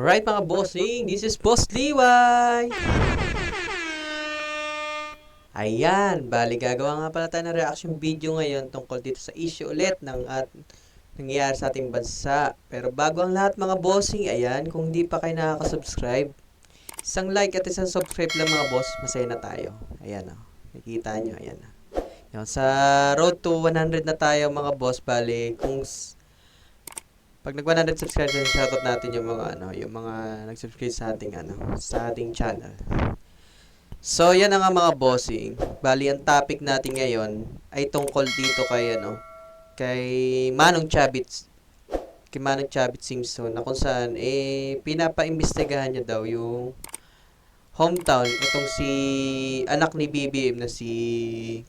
Alright mga bossing, this is Boss Liway! Ayan, bali gagawa nga pala tayo ng reaction video ngayon tungkol dito sa issue ulit ng at nangyayari sa ating bansa. Pero bago ang lahat mga bossing, ayan, kung hindi pa kayo nakaka-subscribe, isang like at isang subscribe lang mga boss, masaya na tayo. Ayan o, nakikita nyo, ayan na. Yan, sa road to 100 na tayo mga boss, bali kung pag nag 100 subscribers, shoutout natin yung mga ano, yung mga nag-subscribe sa ating ano, sa ating channel. So, yan nga mga bossing. Bali, ang topic natin ngayon ay tungkol dito kay ano, kay Manong Chavit kay Manong Chavit Simpson na kung saan eh pinapaimbestigahan niya daw yung hometown itong si anak ni BBM na si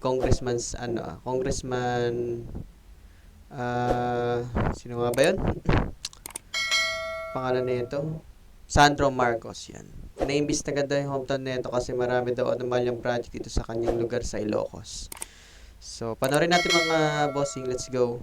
Congressman ano, Congressman ah sino nga ba 'yun? Pangalan nito? Sandro Marcos 'yan. Pinaimbestigahan daw yung hometown nito kasi marami daw anomalyang project dito sa kanyang lugar sa Ilocos. So, panoorin natin mga bossing. Let's go.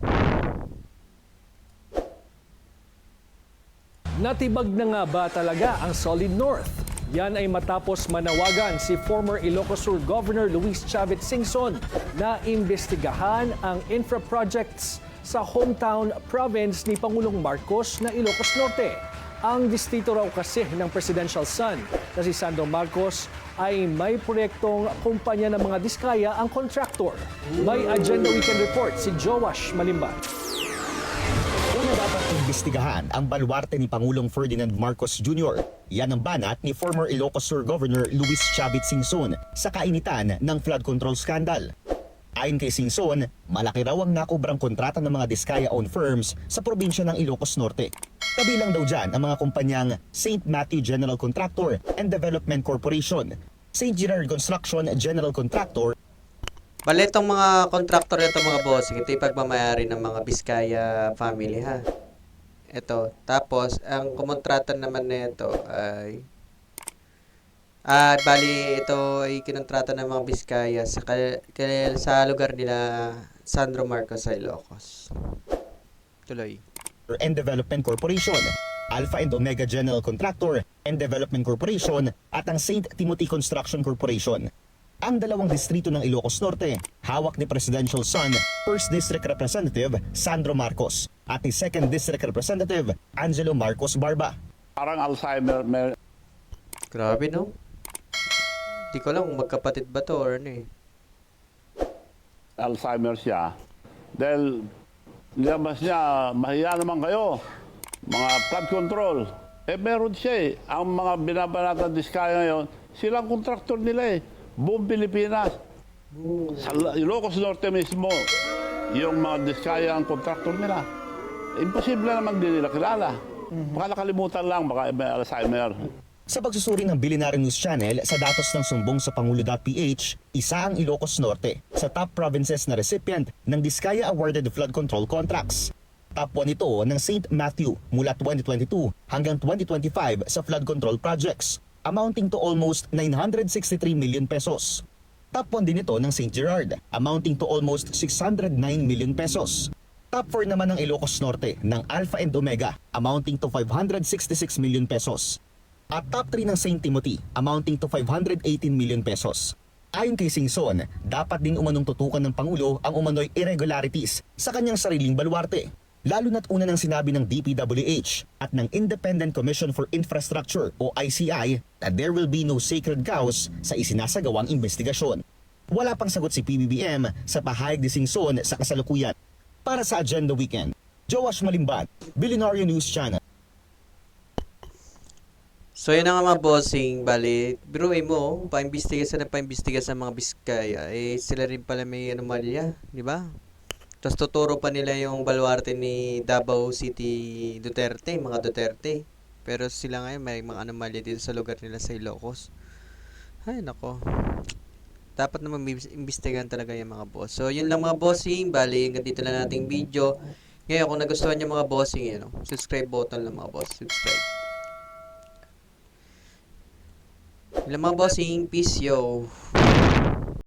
Natibag na nga ba talaga ang Solid North? Yan ay matapos manawagan si former Ilocos Sur Governor Luis Chavez Singson na imbestigahan ang infra projects sa hometown province ni Pangulong Marcos na Ilocos Norte. Ang distrito raw kasi ng presidential son na si Sandro Marcos ay may proyektong kumpanya ng mga diskaya ang contractor. May Agenda Weekend Report si Joash Malimba. Dapat imbestigahan ang baluarte ni Pangulong Ferdinand Marcos Jr. Yan ang banat ni former Ilocos Sur Governor Luis Chavit Singson sa kainitan ng flood control scandal. Ayon kay Singson, malaki raw ang nakubrang kontrata ng mga Diskaya-owned firms sa probinsya ng Ilocos Norte. Kabilang daw dyan ang mga kumpanyang St. Matthew General Contractor and Development Corporation, St. Gerard Construction General Contractor Bale, itong mga contractor ito mga bossing, ito yung pagmamayari ng mga Biskaya family ha. Ito. Tapos, ang kumontrata naman nito ay Ah, bali ito ay kinontrata ng mga Biskaya sa kal- kal- sa lugar nila Sandro Marcos sa Ilocos. Tuloy. and Development Corporation, Alpha and Omega General Contractor and Development Corporation at ang St. Timothy Construction Corporation. Ang dalawang distrito ng Ilocos Norte, hawak ni Presidential Son, 1st District Representative Sandro Marcos at ni 2nd District Representative Angelo Marcos Barba. Parang Alzheimer, may Grabe no? Di ko lang magkapatid ba to or ano eh. Alzheimer siya. Dahil nilabas niya, mahiya naman kayo. Mga flood control. Eh meron siya eh. Ang mga binabanatan diskaya ngayon, silang kontraktor nila eh. Buong Pilipinas. Sa Ilocos Norte mismo, yung mga diskaya ang kontraktor nila. Imposible naman din nila kilala. Baka nakalimutan lang, baka may Alzheimer. Sa pagsusuri ng Billionaire News Channel sa datos ng sumbong sa Pangulo.ph, isa ang Ilocos Norte sa top provinces na recipient ng Diskaya Awarded Flood Control Contracts. Top 1 ito ng St. Matthew mula 2022 hanggang 2025 sa flood control projects, amounting to almost 963 million pesos. Top 1 din ito ng St. Gerard, amounting to almost 609 million pesos. Top 4 naman ng Ilocos Norte ng Alpha and Omega, amounting to 566 million pesos at top 3 ng St. Timothy amounting to 518 million pesos. Ayon kay Singson, dapat din umanong tutukan ng Pangulo ang umano'y irregularities sa kanyang sariling baluarte. Lalo na't una nang sinabi ng DPWH at ng Independent Commission for Infrastructure o ICI that there will be no sacred cows sa isinasagawang investigasyon. Wala pang sagot si PBBM sa pahayag ni Singson sa kasalukuyan. Para sa Agenda Weekend, Joash Malimban, Billionaire News Channel. So yun na mga bossing, bali, biruin mo, paimbestiga sa na paimbestiga sa mga Biskaya, eh sila rin pala may anomalya, di ba? Tapos tuturo pa nila yung baluarte ni Davao City Duterte, mga Duterte. Pero sila ngayon may mga anomalya dito sa lugar nila sa Ilocos. Ay, nako. Dapat naman imbestigahan talaga yung mga boss. So, yun lang mga bossing. Bali, hanggang dito lang nating video. Ngayon, kung nagustuhan nyo mga bossing, yun, no? subscribe button lang mga boss. Subscribe. Ilang mga bossing, peace yo.